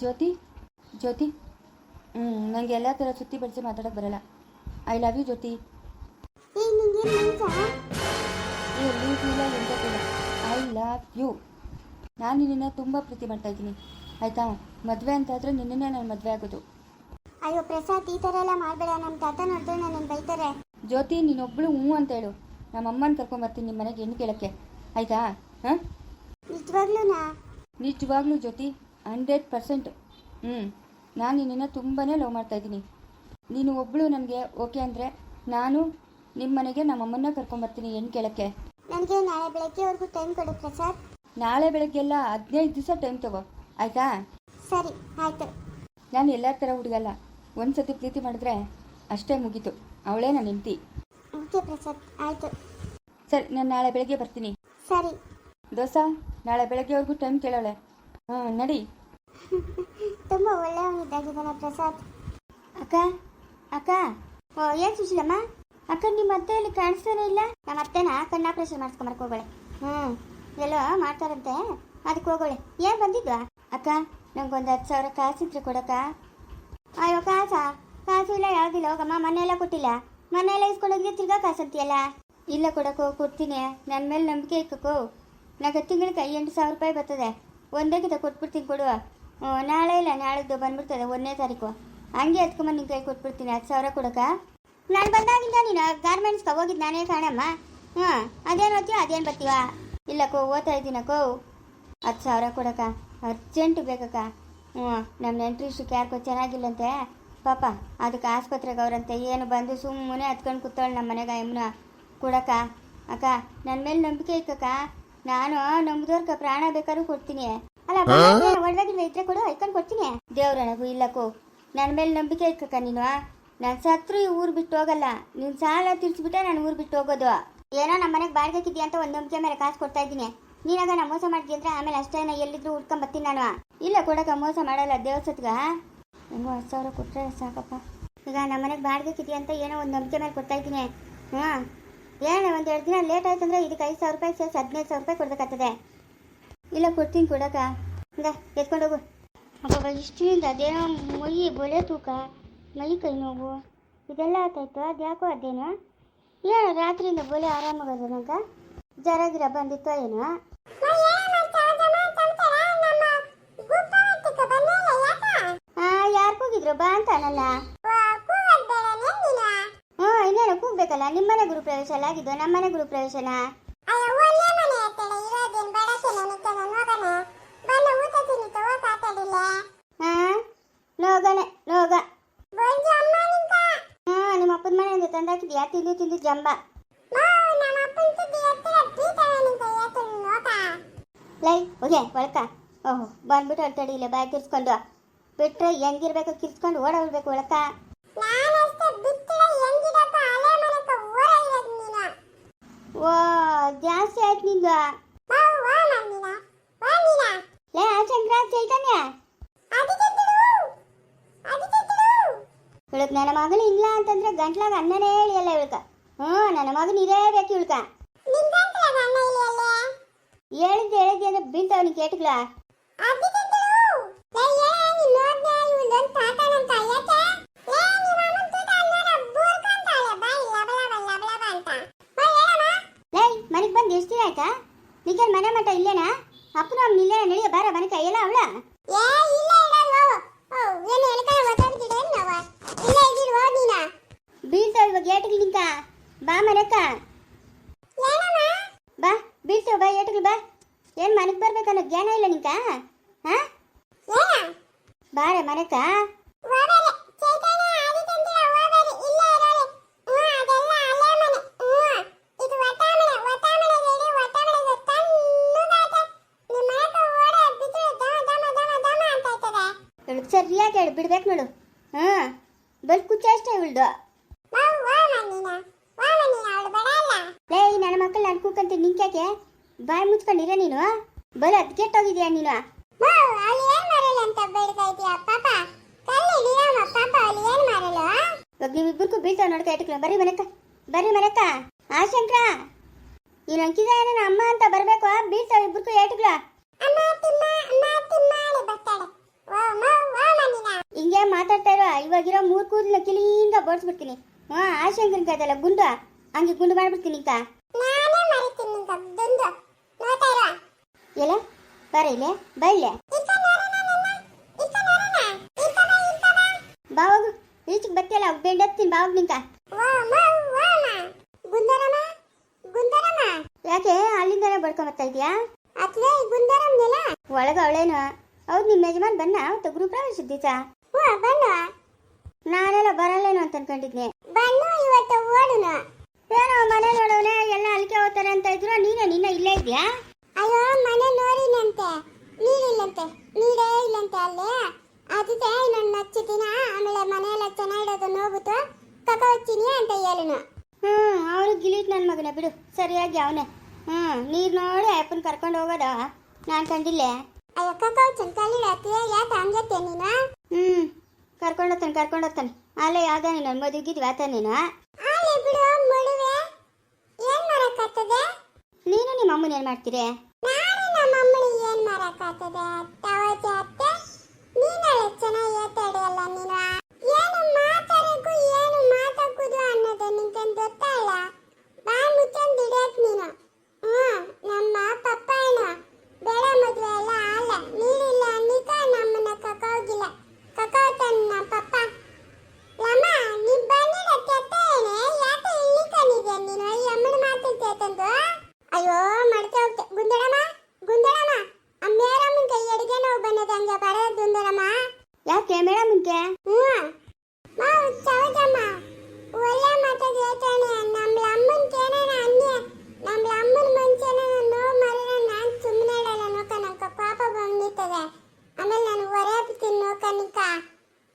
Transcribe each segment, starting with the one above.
ಜ್ಯೋತಿ ಜ್ಯೋತಿ. ಹ್ಞೂ ನನಗೆ ಎಲ್ಲ ಥರ ಸುತ್ತಿ ಬಡಿಸಿ ಮಾತಾಡೋಕ್ಕೆ ಬರಲ್ಲ. I love you Jyothi. ಇಲ್ಲ ಐ ಲವ್ ಯು ನಾನು ನಿನ್ನ ತುಂಬ ಪ್ರೀತಿ ಮಾಡ್ತಾ ಇದ್ದೀನಿ. ಆಯಿತಾ? ಮದುವೆ ಅಂತ ಆದರೆ ನಿನ್ನನ್ನೇ ನಾನು ಮದುವೆ ಆಗೋದು. ಅಯ್ಯೋ ಪ್ರಸಾದ್ ಈ ಥರ ಎಲ್ಲ ಮಾಡಬೇಡ. ನಮ್ಮ ತಾತ ನೋಡಿದ್ರೆ ನನ್ನ ಬೈತಾರೆ. ಜ್ಯೋತಿ ನೀನೊಬ್ಳು ಹ್ಞೂ ಅಂತ ಹೇಳು. ನಮ್ಮ ಅಮ್ಮನ ಕರ್ಕೊಂಬರ್ತೀನಿ ನಿಮ್ಮ ಮನೆಗೆ ಹೆಣ್ಣು ಕೇಳೋಕ್ಕೆ. ಆಯಿತಾ? ಹಾಂ? ನಿಜವಾಗ್ಲೂನಾ? ನಿಜವಾಗ್ಲೂ ಜ್ಯೋತಿ. Hundred percent. ಹ್ಞೂ ನಾನು ನಿನ್ನನ್ನು ತುಂಬಾ ಲವ್ ಮಾಡ್ತಾ ಇದ್ದೀನಿ. ನೀನು ಒಬ್ಬಳು ನನಗೆ ಓಕೆ ಅಂದರೆ ನಾನು ನಿಮ್ಮ ಮನೆಗೆ ನಮ್ಮಮ್ಮನ್ನ ಕರ್ಕೊಂಬರ್ತೀನಿ ಹೆಣ್ಣು ಕೇಳೋಕ್ಕೆ? ನನಗೆ ನಾಳೆ ಬೆಳಗ್ಗೆವರೆಗೂ ಟೈಮ್ ಕೊಡು ಪ್ರಸಾದ್. ನಾಳೆ ಬೆಳಗ್ಗೆಲ್ಲ ಹದಿನೈದು ದಿವಸ ಟೈಮ್ ತಗೋ. ಆಯಿತಾ? ಸರಿ ಆಯಿತು. ನಾನು ಎಲ್ಲರ ಥರ ಹುಡುಗಲ್ಲ. ಒಂದು ಸತಿ ಪ್ರೀತಿ ಮಾಡಿದ್ರೆ ಅಷ್ಟೇ ಮುಗೀತು. ಅವಳೇ ನನ್ನ ಹೆಂಡತಿ. ಓಕೆ ಪ್ರಸಾದ್ ಆಯಿತು. ಸರಿ ನಾನು ನಾಳೆ ಬೆಳಗ್ಗೆ ಬರ್ತೀನಿ. ಸರಿ. ದೋಸಾ? ನಾಳೆ ಬೆಳಗ್ಗೆವರೆಗೂ ಟೈಮ್ ಕೇಳೋಳೆ ಹಾಂ ನಡಿ. ತುಂಬ ಒಳ್ಳೆಯವನಿದ್ದಾಗಿದ್ದಾನೆ ಪ್ರಸಾದ್. ಅಕ್ಕ ಅಕ್ಕ. ಓ ಏನು ಸುಶೀಲಮ್ಮ? ಅಕ್ಕ ನಿಮ್ಮ ಅತ್ತೆ ಇಲ್ಲಿ ಕಾಣಿಸ್ತಾನೆ ಇಲ್ಲ? ನಮ್ಮ ಅತ್ತೆನ ಕಣ್ಣು ಆಪ್ರೇಷನ್ ಮಾಡಿಸ್ಕೊಂಬರಕ್ಕೆ ಹೋಗೋಳೆ ಹ್ಞೂ ಎಲ್ಲೋ ಮಾಡ್ತಾರಂತೆ. ಅದಕ್ಕೆ ಹೋಗೋಳೆ. ಏನು ಬಂದಿದ್ವಾ? ಅಕ್ಕ ನಂಗೊಂದು ಹತ್ತು ಸಾವಿರ ಕಾಸಿದ್ರೆ ಕೊಡಕ್ಕ. ಅಯ್ಯೋ ಕಾಸ? ಕಾಸು ಇಲ್ಲ ಯಾವುದಿಲ್ಲ. ಹೋಗಮ್ಮ ಮನೆಯೆಲ್ಲ ಕೊಟ್ಟಿಲ್ಲ. ಮನೆಯೆಲ್ಲ ಇಸ್ಕೊಂಡೋಗಿದ್ರೆ ತಿರ್ಗಾ ಕಾಸು ಅಂತೀಯಲ್ಲ ಇಲ್ಲ ಕೊಡಕ್ಕೋ ಕೊಡ್ತೀನಿ. ನನ್ನ ಮೇಲೆ ನಂಬಿಕೆ ಇಕ್ಕಕ್ಕೋ. ನಂಗೆ ತಿಂಗಳಿಗೆ ಎಂಟು ಸಾವಿರ ರೂಪಾಯಿ ಬರ್ತದೆ. ಒಂದೇ ಕಿತ ಕೊಟ್ಬಿಡ್ತೀನಿ ಕೊಡುವ. ನಾಳೆ ಇಲ್ಲ ನಾಳೆದು ಬಂದ್ಬಿಡ್ತದೆ ಒಂದನೇ ತಾರೀಕು. ಹಂಗೆ ಎತ್ಕೊಂಬಂದು ನಿನ್ನ ಕೈ ಕೊಟ್ಬಿಡ್ತೀನಿ, ಹತ್ತು ಸಾವಿರ ಕೊಡಕ. ನಾನು ಬಂದಾಗಿಂದ ನೀನು ಗಾರ್ಮೆಂಟ್ಸ್ಗೆ ಹೋಗಿದ್ದು ನಾನೇ ಕಾಣಮ್ಮ. ಹ್ಞೂ, ಅದೇನು ಓದ್ತೀವ ಅದೇನು ಬರ್ತೀವ ಇಲ್ಲಕ್ಕೋ ಓದ್ತಾ ಇದ್ದೀನಕ್ಕೋ ಹತ್ತು ಸಾವಿರ ಕೊಡಕ್ಕ ಅರ್ಜೆಂಟ್ ಬೇಕಕ್ಕ. ಹ್ಞೂ ನಮ್ಮ ನೆಂಟ್ರಿಷ್ಟಕ್ಕೆ ಯಾರಿಗೋ ಚೆನ್ನಾಗಿಲ್ಲಂತೆ. ಪಾಪ, ಅದಕ್ಕೆ ಆಸ್ಪತ್ರೆಗೆ ಅವರಂತೆ ಏನು ಬಂದು ಸುಮ್ಮನೆ ಹತ್ಕೊಂಡು ಕೂತಾಳೆ ನಮ್ಮ ಮನೆಗೆ ಯಮ್ನ. ಕೊಡಕ್ಕ ಅಕ್ಕ ನನ್ನ ಮೇಲೆ ನಂಬಿಕೆ ಇಕ್ಕಕ್ಕ ನಾನು ನಮ್ದೋರ್ಕ ಪ್ರಾಣ ಬೇಕಾದ್ರೂ ಕೊಡ್ತೀನಿ. ಅಲ್ಲ ಒಡವಾಗಿಲ್ವ ಇದ್ರೆ ಕೊಡು ಐಕನ್ ಕೊಡ್ತೀನಿ. ದೇವ್ರಣಗೂ ಇಲ್ಲಕ್ಕೂ. ನನ್ನ ಮೇಲೆ ನಂಬಿಕೆ ಇಟ್ಕಕ್ಕ ನೀನು. ನಾನು ಸತ್ರು ಈ ಊರು ಬಿಟ್ಟು ಹೋಗಲ್ಲ. ನಿನ್ನ ಸಾಲ ತೀರ್ಸ್ಬಿಟ್ಟೆ ನಾನು ಊರು ಬಿಟ್ಟು ಹೋಗೋದು. ಏನೋ ನಮ್ಮ ಮನೆಗೆ ಬಾಡಿಗೆ ಹಾಕಿದ್ಯಾ ಅಂತ ಒಂದು ನಂಬಿಕೆ ಮೇಲೆ ಕಾಸು ಕೊಡ್ತಾ ಇದ್ದೀನಿ. ನೀನಾಗ ನಾ ಮೋಸ ಮಾಡ್ತೀನಿ ಅಂದ್ರೆ ಆಮೇಲೆ ಅಷ್ಟೇ ನಾ ಎಲ್ಲಿದ್ರು ಉಟ್ಕೊಂಡ್ ಬರ್ತೀನಿ ನಾನು. ಇಲ್ಲ ಕೊಡಕ ಮೋಸ ಮಾಡಲ್ಲ ದೇವಸತ್ಗ ಹೆಂಗೋ ಹತ್ತು ಸಾವಿರ ಕೊಟ್ಟರೆ ಸಾಕಪ್ಪ. ಈಗ ನಮ್ಮ ಮನೆಗೆ ಬಾಡಿಗೆ ಹಾಕಿದ್ಯಾ ಅಂತ ಏನೋ ಒಂದು ನಂಬಿಕೆ ಮೇಲೆ ಕೊಡ್ತಾ ಇದ್ದೀನಿ. ಹ್ಞೂ ಏನು ಒಂದು ಎರಡು ದಿನ ಲೇಟ್ ಆಯ್ತು ಅಂದ್ರೆ ಇದಕ್ಕೆ ಐದು ಸಾವಿರ ರೂಪಾಯಿ ಸೇರಿಸಿ ಹದಿನೈದು ಸಾವಿರ ರೂಪಾಯಿ ಕೊಡ್ಬೇಕಾಗ್ತದೆ. ಇಲ್ಲ, ಕೊಡ್ತೀನಿ ಕೊಡಕ್ಕ. ಹಂಗ, ಎತ್ಕೊಂಡು ಹೋಗು. ಅಪ್ಪ ಇಷ್ಟಿಂದ ಅದೇನೋ ಮೈ ಬೊಲೆ ತೂಕ, ಮೈ ಕೈ ನೋವು, ಇದೆಲ್ಲ ಆತಾಯ್ತು. ಅದ್ಯಾಕೋ ಅದೇನೋ? ಏನು ರಾತ್ರಿಯಿಂದ ಬಳೆ ಆರಾಮಾಗೋದೇನಂತ ಜರ ಗಿರ ಬಂದಿತ್ತೋ ಏನೋ? ಯಾರು ಹೋಗಿದ್ರು? ಬಾ ಅಂತಾನಲ್ಲ ಹ್ಞೂ ಇನ್ನೇನು ನಿಮ್ಮ ನಿಮ್ಮನೆ ಗುರು ಪ್ರವೇಶ ಅಲ್ಲ ಆಗಿದ್ದು ನಮ್ಮನೆ ಗುರು ಪ್ರವೇಶನ ಹಾ ನೋಗನೆ ನೋಗ ಹಾ ನಿಮ್ಮ ಅಪ್ಪನ ಮನೆಯಿಂದ ತಂದಾಕಿದ್ಯಾ? ತಿಂದು ತಿಂದು ಜಂಬ. ಲೈ ಹೋಗೆ ಒಳಕ ಓಹೋ ಬಂದ್ಬಿಟ್ಟು ಅಳ್ತಡಿ ಇಲ್ಲ ಬಾಯ್ ಕಿರ್ಸ್ಕೊಂಡು ಬಿಟ್ರೆ ಹೆಂಗಿರ್ಬೇಕು ಕಿರ್ಸ್ಕೊಂಡು ಓಡೋಗ್ಬೇಕು ಒಳಕ ಓ ಜಾಸ್ತಿ ಆಯ್ತು ನಿಂದು ಲೇ ಶಂಕರ ಚೈತನ್ಯ ಇವಳಕ್ ನನ್ನ ಮಗಳು ಇಲ್ಲ ಅಂತಂದ್ರೆ ಗಂಟ್ಲಾಗ ಅನ್ನನೇ ಹೇಳಿಯಲ್ಲ ಇವಳ್ಕ ಹ್ಞೂ ನನ್ನ ಮಗನ ಇದೇ ಬೇಕು ಇವಳ್ಕ ಹೇಳಿದ್ದೆ ಹೇಳಿದ್ದೆ ಅಂದ್ರೆ ಬೀಳ್ತಾವನಿ ಕೇಟ್ಗಳ ಬಂದು ಎಷ್ಟು ದಿನ ಆಯ್ತಾ ನಿಖಲ್ ಮನೆ ಮಠ ಇಲ್ಲೇನಾ ಅಪ್ಪನ ಅಮ್ಮ ಇಲ್ಲೇನ ನಡೆಯ ಬಾರ ಮನೆ ಕೈಯಲ್ಲ ಅವಳ ಬೀಳ್ತಾವ ಇವಾಗ ಏಟಗಳು ನಿಂಕ ಬಾ ಮನೆಕ ಬಾ ಬೀಳ್ತಾವ ಬಾ ಏಟಗಳು ಬಾ ಏನ್ ಮನೆಗೆ ಬರ್ಬೇಕನ್ನೋ ಜ್ಞಾನ ಇಲ್ಲ ನಿಂಕ ಹಾ ಬಾರ ಮನೆಕ ಸರಿಯಾಗಿ ಹೇಳಿ ಬಿಡ್ಬೇಕು ನೋಡು. ಹಾ ಬಲ್ ಕುಚ್ಚ ಅಷ್ಟೇ ಇವಳ್ದು. ಲೇ ನನ್ನ ಮಕ್ಕಳು ನಾನು ಕೂಕಂತೀನಿ ನಿಂಕ್ಯಾಕೆ ಬಾಯಿ ಮುಚ್ಕೊಂಡಿರ ನೀನು? ಬಲ್ ಅದ್ಗೆಟ್ಟೋಗಿದ್ಯಾ ನೀನು? ಇವಾಗ ಬೀಳ್ತಾವ ನೋಡ್ಕ ಇಟ್ಕೊಳ್ಳ ಬರ್ರಿ ಮನೆಕ ಬರ್ರಿ ಮನೆಕ. ಆ ಶಂಕರ. ನೀನು ಅಂಕಿದ ನನ್ನ ಅಮ್ಮ ಅಂತ ಬರ್ಬೇಕು ಬೀಳ್ತಾವ ಇಬ್ಬರಿಗೂ ಏಟ್ಗಳ ಅಮ್ಮ ತಿಮ್ಮ ಅಮ್ಮ ತಿಮ್ಮ ಬರ್ತಾಳೆ. ಓ ಇರೋ ಇವಾಗಿರೋ ಮೂರು ಕೂದಲು ಕಿಲಿಯಿಂದ ಬೋಡ್ಸ್ಬಿಡ್ತೀನಿ. ಹಾ ಆಶಂಕರನ್ ಕಾಯ್ದಲ್ಲ ಗುಂಡು. ಹಂಗೆ ಗುಂಡು ಮಾಡ್ಬಿಡ್ತೀನಿ ಈಗ. ಎಲ್ಲ? ಬರ ಇಲ್ಲೇ? ಬಾ ಇಲ್ಲೇ. ಇಕ್ಕ ನೋಡೋಣ ನನ್ನ ಇಕ್ಕ ನೋಡೋಣ ಇಕ್ಕ ಬಾ ಇಕ್ಕ ಬಾ. ಬಾ ಹೋಗು. ಈಚೆಗೆ ಬತ್ತಿಯಲ್ಲ ಬೆಂಡ್ ಹತ್ತೀನಿ ಬಾವಾಗ ನಿಂತ. ಯಾಕೆ ಅಲ್ಲಿಂದನೇ ಬಡ್ಕೊಂಡ್ ಬರ್ತಾ ಇದೀಯಾ? ಒಳಗ ಅವಳೇನು? ಹೌದು ನಿಮ್ಮ ಯಜಮಾನ್ ಬನ್ನ? ಅವತ್ತು ಗೃಹಪ್ರವೇಶ ದಿವಸ ಹ್ಞೂ ಬನ್ನು ನಾನೆಲ್ಲ ಬರಲ್ಲೇನೋ ಅಂತ ಅನ್ಕೊಂಡಿದ್ನೆ. ಬನ್ನು ಇವತ್ತು ಓಡುನ. ಏನೋ ಮನೆ ನೋಡೋನೆ ಎಲ್ಲ ಅಲ್ಲಿಗೆ ಹೋಗ್ತಾರೆ ಅಂತ ಇದ್ರು ನೀನೇ ನಿನ್ನ ಇಲ್ಲೇ ಇದೆಯಾ ಅಯ್ಯೋ ಮನೆ ನೋಡಿನಂತೆ. ನೀರಿಲ್ಲಂತೆ. ನೀರೇ ಇಲ್ಲಂತೆ ಅಲ್ಲಿ. ಅದಕ್ಕೆ ಇನ್ನೊಂದು ಹಚ್ಚು ದಿನ. ಆಮೇಲೆ ಮನೆಯೆಲ್ಲ ಚೆನ್ನಾಗಿಡೋದು ನೋಡ್ಬಿಟ್ಟು ಕಕ ಹಚ್ಚಿನಿ ಅಂತ ಹೇಳುನು. ಹ್ಞೂ ಅವನು ಗಿಲೀಟ್ ನನ್ನ ಮಗನ ಬಿಡು. ಸರಿಯಾಗಿ ಅವನೇ. ಹ್ಞೂ ನೀರು ನೋಡಿ ಅಪ್ಪನ ಕರ್ಕೊಂಡು ಹೋಗೋದ? ನಾನು ಕಂಡಿಲ್ಲೆ. ಅಯ್ಯೋ ಚಂಕಾಲಿ ರಾತ್ರಿಯ ಯಾಕೆ ಹಂಗತ್ತೆ ನೀನು? ಹ್ಮ್ ಕರ್ಕೊಂಡು ಹೋಗ್ತಾನೆ ಕರ್ಕೊಂಡು ಹೋಗ್ತಾನೆ ಅಲ್ಲೇ ಯಾವ್ದ ನೀನು ಮದುವೆಗಿದ್ವಿ ಆತ ನೀನು? ಆಲೆ ಬಿಡು ಮಡುವೆ ಏನ್ ಮಾಡಕ್ಕಾಗ್ತದೆ? ನೀನು ನಿಮ್ಮ ಅಮ್ಮನ ಏನ್ ಮಾಡ್ತೀರಿ? ನಾನು ನಮ್ಮ ಅಮ್ಮನಿಗೆ ಏನ್ ಮಾಡಕ್ಕಾಗ್ತದೆ? ಅತ್ತೆ ನೀನಲ್ಲ ಚೆನ್ನಾಗಿ ಏತಾಡಿಯಲ್ಲ ನೀನು ಏನು ಮಾತಾಡಕ್ಕೂ ಏನು ಮಾತಾಕುದು ಅನ್ನೋದು ನಿಂಗೆ ಗೊತ್ತಾಯಿಲ್ಲ ಬಾಯ್ ಮುಚ್ಚಂದ್ ಹಿಡಿಯಕ್ ನೀನು ಹ್ಮ್ ನಮ್ಮ ಪಪ್ಪ ಏನು ಬೇಡ ಮದ್ವೆ ಎಲ್ಲ ಅಲ್ಲ ನೀನಿಲ್ಲ ಅನ್ನಿಕ ನಮ್ಮನ್ನ ಕಕ್ಕೋಗಿಲ್ಲ ಕಕ್ಕೋತಾನ ನಮ್ಮ ಪಪ್ಪ ಲಮ್ಮ ನೀ ಬಂದಿಡ ಕೆತ್ತೇನೆ ಯಾಕೆ ಇಲ್ಲಿ ಕಣಿದ್ಯಾ ನೀನು ಈ ಅಮ್ಮನ ಮಾತು ಕೇಳ್ತಂದು ಅಯ್ಯೋ ಮಡ್ಕೆ ಹೋಗ್ತೆ ಗುಂದಡಮ್ಮ ಗುಂದಡಮ್ಮ ಆ ಮೇರಮ್ಮನ ಕೈ ಅಡಿಗೆ ನೋವು ಬಂದದ ಹಂಗೆ ಬರೋದು ಗುಂದಡಮ್ಮ ಯಾಕೆ ಮೇಡಮ್ಗೆ ಹ್ಞೂ ಮಾವು ಚವದಮ್ಮ ಒಳ್ಳೆ ಮಾತಾಗ ಹೇಳ್ತಾನೆ ನಮ್ಮ ಅಮ್ಮನ ಕೇಳೋಣ ಅನ್ನಿ ನಮ್ಮ ಅಮ್ಮನ ಮುಂಚೆನ ನೋವು ಮರಿನ ನಾನು ಸುಮ್ಮನೆ ಇಡಲ್ಲ ನೋಕ ನಂಗೆ ಪಾಪ ಬಂದಿರ್ತದೆ ಆಮೇಲೆ ನಾನು ಹೊರೆ ಹಾಕ್ತೀನಿ ನೋಕ ನಿಕ್ಕ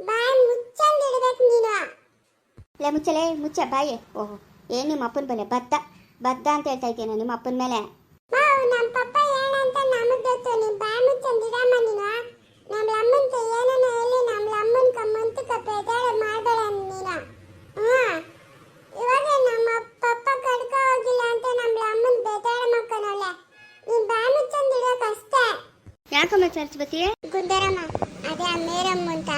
ಬಾಯ್ ಮುಚ್ಚಂದು ಇಡ್ಬೇಕು ನೀನು. ಲೇ ಮುಚ್ಚಲೇ ಮುಚ್ಚ ಬಾಯಿ. ಓಹೋ ಏನ್ ನಿಮ್ಮ ಅಪ್ಪನ ಬಲೆ? ಬದ್ದ ಬದ್ದ ಅಂತ ಹೇಳ್ತಾ ಇದ್ದೇನೆ ನಿಮ್ಮ ಅಪ್ಪನ ಮೇಲೆ? ನಮ್ಮ ಪಪ್ಪ ಏನಂತ ನಮಗ್ ಗೊತ್ತು. ನೀ ಬಾಯ್ ಮುಚ್ಚಂದಿಡಮ್ಮ ನೀನು. ನಮ್ಮ ಅಮ್ಮನ ಏನನ ಹೇಳಿ ನಮ್ಮ ಅಮ್ಮನ ಕಮ್ಮಂತ ಬೇಜಾರ ಮಾಡಬೇಡ ನೀನು. ಹಾ ಇವಾಗ ನಮ್ಮ ಪಪ್ಪ ಕಡ್ಕ ಹೋಗಿಲ್ಲ ಅಂತ ನಮ್ಮ ಅಮ್ಮನ ಬೇಜಾರ ಮಾಡ್ಕೊಳಲ್ಲ. ನೀ ಬಾಯ್ ಮುಚ್ಚಂದಿಡೋಕೆ ಅಷ್ಟೇ. ಯಾಕಮ್ಮ ಚರ್ಚ್ ಬತ್ತೀಯ? ಗುಂದರಮ್ಮ ಅದೇ ಆ ಮೇರಮ್ಮ ಅಂತ.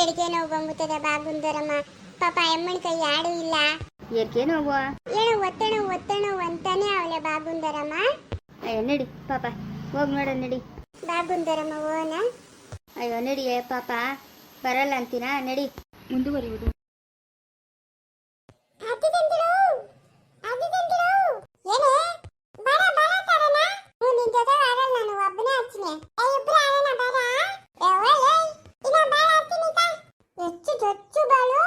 ಎಡಿಗೆ ನೋವು ಬಂಗುತ್ತದೆ ಬಾಗುಂದರಮ್ಮ ಪಾಪ ಅಮ್ಮನ ಕೈ ಯಾರು ಇಲ್ಲ. ಏರ್ಕೆ ನೋವು? ಏನು ಒತ್ತಣ ಒತ್ತಣ ಅಂತಾನೆ ಅವಳೆ ಬಾಗುಂದರಮ್ಮ ಅಯ್ಯೋ ನಡಿ ಪಾಪ. ಹೋಗ್ ನೋಡ ನಡಿ. ಬಾಗುಂದರಮ್ಮ ಓನ ಓನಾ ಅಯ್ಯೋ ನಡಿಯೇ ಪಾಪ. ಬರಲ್ಲ ಅಂತೀನಾ ನಡಿ. ಮುಂದುವರಿಯುವುದು ಅತ್ತಿದಂತಿರು ಅತ್ತಿದಂತಿರು ಏನೇ ಬರ ಬರ ತರನ ಹ್ಞೂ ನಿನ್ ಜೊತೆ ಬರಲ್ಲ ನಾನು ಒಬ್ಬನೇ ಹಚ್ಚಿನಿ ಏ ಇಬ್ರು ಆಡೋಣ ಬರ ಏ ಒಳ್ಳೆ ಇನ್ನ ಬಾಳ ಹಚ್ಚಿನಿ ತಾ ಹೆಚ್ಚು ಜೊಚ್ಚು ಬಾಳು.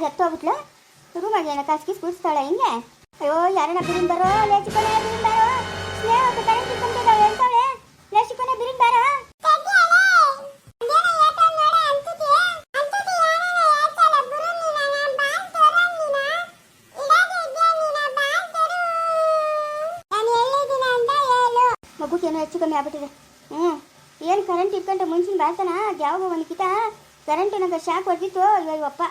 ಅದು ಹತ್ತೋಗ್ಬಿಟ್ಲು ರೂಮಾಗ ಏನೋ ಕಾಸ್ಕಿ ಕೂರಿಸ್ತಾಳೆ ಹಿಂಗೆ? ಅಯ್ಯೋ ಯಾರನ್ನ ಬಿರಿನ್ ಬರೋ? ಲೇಚಿಕೊನೆ ಬಿರಿನ್ ಬರೋ? ಸ್ನೇಹ ಕರೆಂಟ್ ಇಟ್ಕೊಂಡಿದ್ದಾವೆ ಹೇಳ್ತಾಳೆ ಲೇಚಿಕೊನೆ ಬಿರಿನ್ ಬರೋ? ಏನೋ ಹೆಚ್ಚು ಕಮ್ಮಿ ಆಗ್ಬಿಟ್ಟಿದೆ. ಹ್ಞೂ. ಏನು ಕರೆಂಟ್ ಇಟ್ಕೊಂಡ್ರೆ ಮುಂಚಿನ ಬಾಳ್ತಾನ? ಯಾವಾಗ ಒಂದು ಕಿತ? ಕರೆಂಟ್ ನಂಗೆ ಶಾಕ್ ಹೊಡೆದಿತ್ತು ಅಯ್ಯಪ್ಪ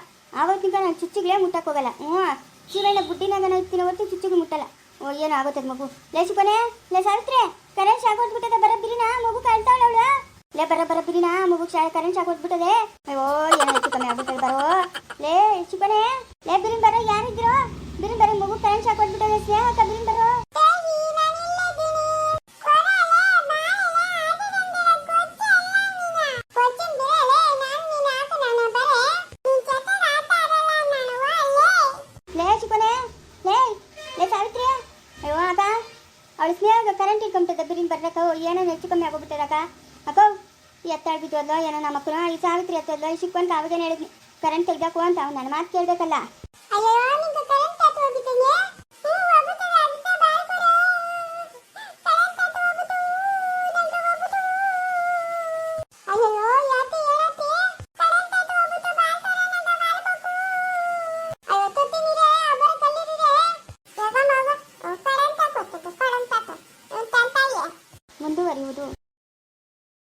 ಆವತ್ತಿಂದ ನಾನು ಚುಚ್ಚಿಗಳೇ ಮುಟ್ಟಕ್ಕೆ ಹೋಗಲ್ಲ ಹ್ಞೂ, ಶಿವಣ್ಣ ಬುಡ್ಡಿನಾಗ ಇರ್ತೀನಿ ಹೊತ್ತು ಚುಚ್ಚಿಗೆ ಮುಟ್ಟಲ್ಲ. ಓ, ಏನೋ ಆಗುತ್ತೆ ಮಗು. ಲೇ ಶಿವನೇ ಲೇ ಸಾವಿತ್ರೆ, ಕರೆಂಟ್ ಶಾಕ್ ಹೊಡ್ಬಿಟ್ಟದೆ ಬರ ಮಗು ಕಾಳ್ತಾವಳ ಅವಳು. ಲೇ, ಬರ ಬರ ಬಿರಿನ, ಮಗು ಕರೆಂಟ್ ಶಾಕ್ ಹೊಡ್ಬಿಟ್ಟದೆ ಅಯ್ಯೋ, ಏನೋ ಹೆಚ್ಚು ಕಮ್ಮಿ ಆಗ್ಬಿಟ್ಟದೆ ಬರೋ? ಲೇ ಶಿವನೇ ಲೇ ಬಿರಿನ್ ಬರೋ, ಯಾರಿದ್ರು? ಬಿರಿನ್ ಬರೋ ಮಗು ಕರೆಂಟ್ ಶಾಕ್ ಹೊಡ್ಬಿಟ್ಟದೆ ಸ್ನೇಹ ಬಿರಿನ್ ಬರೋ. ಬರ್ಬೇಕು ಏನೋ ಹೆಚ್ಚು ಕಮ್ಮಿ ಆಗೋಗ್ಬಿಟ್ಟದಕ್ಕ ಅಕ್ಕೋ. ಎತ್ತಾಡ್ಬಿಟ್ಟು ಏನೋ ನಮ್ಮ ಈ ಸಾವಿತ್ರಿ ಎತ್ತದ್ಲ, ಈ ಶಿಕ್ಕೊಂತ ಅವಾಗೇನು ಹೇಳಿದ್ನಿ? ಕರೆಂಟ್ ತೆಗ್ದಾಕು ಅಂತ ಅವ್ನು ನನ್ನ ಮಾತು ಕೇಳಬೇಕಲ್ಲ.